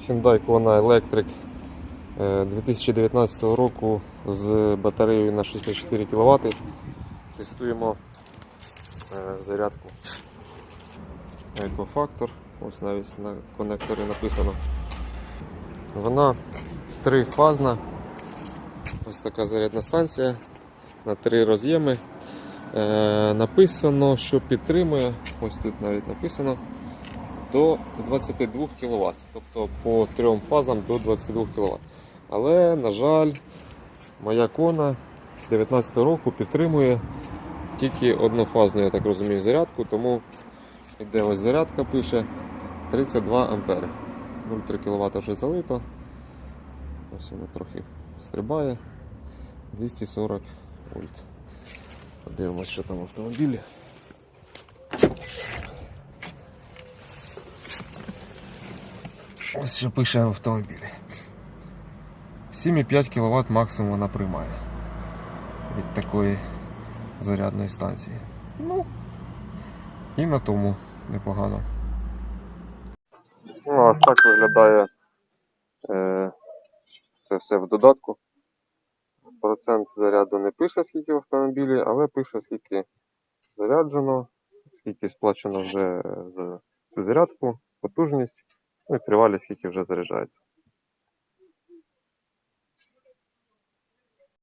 Hyundai Kona Electric е, 2019 року з батареєю на 64 кВт. Тестуємо е, зарядку Екофактор. Ось навіть на конекторі написано. Вона трифазна. Ось така зарядна станція на три роз'єми. Е, написано, що підтримує, ось тут навіть написано, до 22 кВт. Тобто по трьом фазам до 22 кВт. Але, на жаль, моя кона 19 року підтримує тільки однофазну, я так розумію, зарядку, тому іде ось зарядка пише 32 ампери. 0,3 кВт вже залито. Ось воно трохи стрибає. 240 вольт. Подивимось, що там в автомобілі. Ось що пише автомобілі. 7,5 кВт максимум вона приймає від такої зарядної станції. Ну, і на тому непогано. Ну, ось так виглядає е, це все в додатку. Процент заряду не пише, скільки в автомобілі, але пише, скільки заряджено, скільки сплачено вже за цю зарядку, потужність, ну і тривалість, скільки вже заряджається.